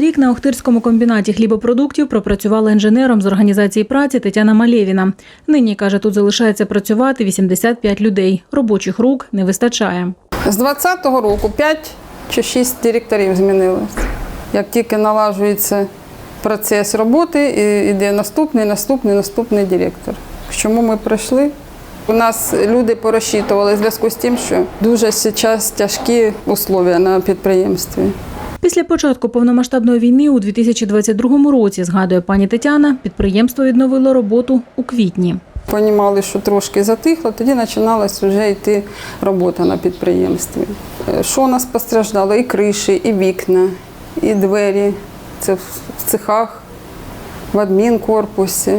Рік на Охтирському комбінаті хлібопродуктів пропрацювала інженером з організації праці Тетяна Малєвіна. Нині, каже, тут залишається працювати 85 людей. Робочих рук не вистачає. З 20-го року 5 чи 6 директорів змінилось. Як тільки налажується процес роботи, і йде наступний, наступний, наступний директор. Чому ми прийшли? У нас люди порозчитували в зв'язку з тим, що дуже зараз тяжкі условия на підприємстві. Після початку повномасштабної війни у 2022 році, згадує пані Тетяна, підприємство відновило роботу у квітні. Понімали, що трошки затихло, тоді починалась вже йти робота на підприємстві. Е, Що у нас постраждало? І криші, і вікна, і двері. Це в цехах, в адмінкорпусі.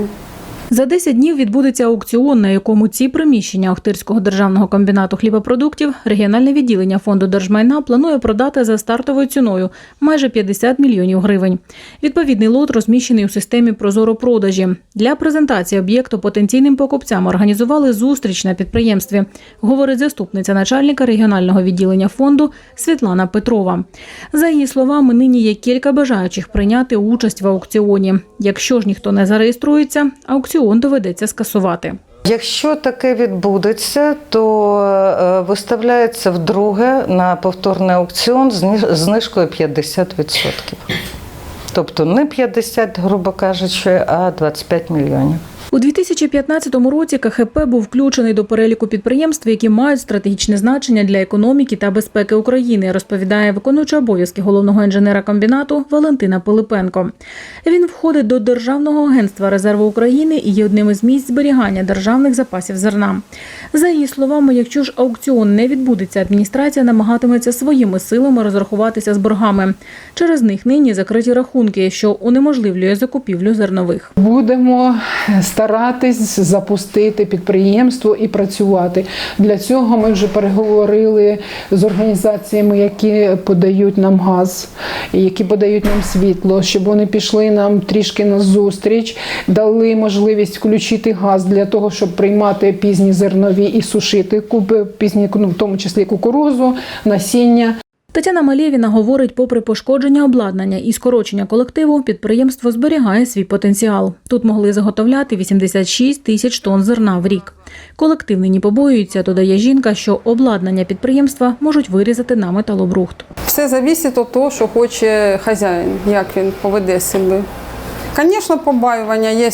За 10 днів відбудеться аукціон, на якому ці приміщення Охтирського державного комбінату хлібопродуктів регіональне відділення фонду держмайна планує продати за стартовою ціною майже 50 мільйонів гривень. Відповідний лот розміщений у системі Прозоро продажі. Для презентації об'єкту потенційним покупцям організували зустріч на підприємстві, говорить заступниця начальника регіонального відділення фонду Світлана Петрова. За її словами, нині є кілька бажаючих прийняти участь в аукціоні. Якщо ж ніхто не зареєструється, аукціон доведеться скасувати. Якщо таке відбудеться, то е, виставляється вдруге на повторний аукціон з знижкою 50%. Тобто не 50, грубо кажучи, а 25 мільйонів. У 2015 році КХП був включений до переліку підприємств, які мають стратегічне значення для економіки та безпеки України, розповідає виконуючий обов'язки головного інженера комбінату Валентина Пилипенко. Він входить до Державного агентства резерву України і є одним із місць зберігання державних запасів зерна. За її словами, якщо ж аукціон не відбудеться, адміністрація намагатиметься своїми силами розрахуватися з боргами. Через них нині закриті рахунки, що унеможливлює закупівлю зернових. Будемо старатись запустити підприємство і працювати. Для цього ми вже переговорили з організаціями, які подають нам газ, які подають нам світло, щоб вони пішли нам трішки на зустріч, дали можливість включити газ для того, щоб приймати пізні зернові і сушити куби пізні, ну, в тому числі кукурузу, насіння. Тетяна Малєвіна говорить, попри пошкодження обладнання і скорочення колективу, підприємство зберігає свій потенціал. Тут могли заготовляти 86 тисяч тонн зерна в рік. Колектив нині побоюється, додає жінка, що обладнання підприємства можуть вирізати на металобрухт. Все залежить від того, що хоче хазяїн, як він поведе себе. Звісно, побаювання є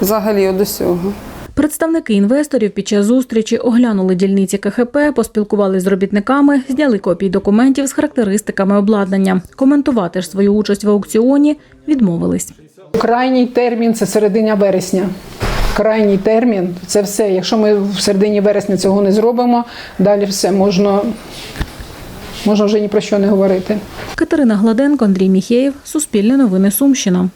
взагалі від усього. Представники інвесторів під час зустрічі оглянули дільниці КХП, поспілкувалися з робітниками, зняли копії документів з характеристиками обладнання. Коментувати ж свою участь в аукціоні відмовились. Крайній термін це середина вересня. Крайній термін це все. Якщо ми в середині вересня цього не зробимо, далі все можна, можна вже ні про що не говорити. Катерина Гладенко, Андрій Міхеєв, Суспільне новини Сумщина.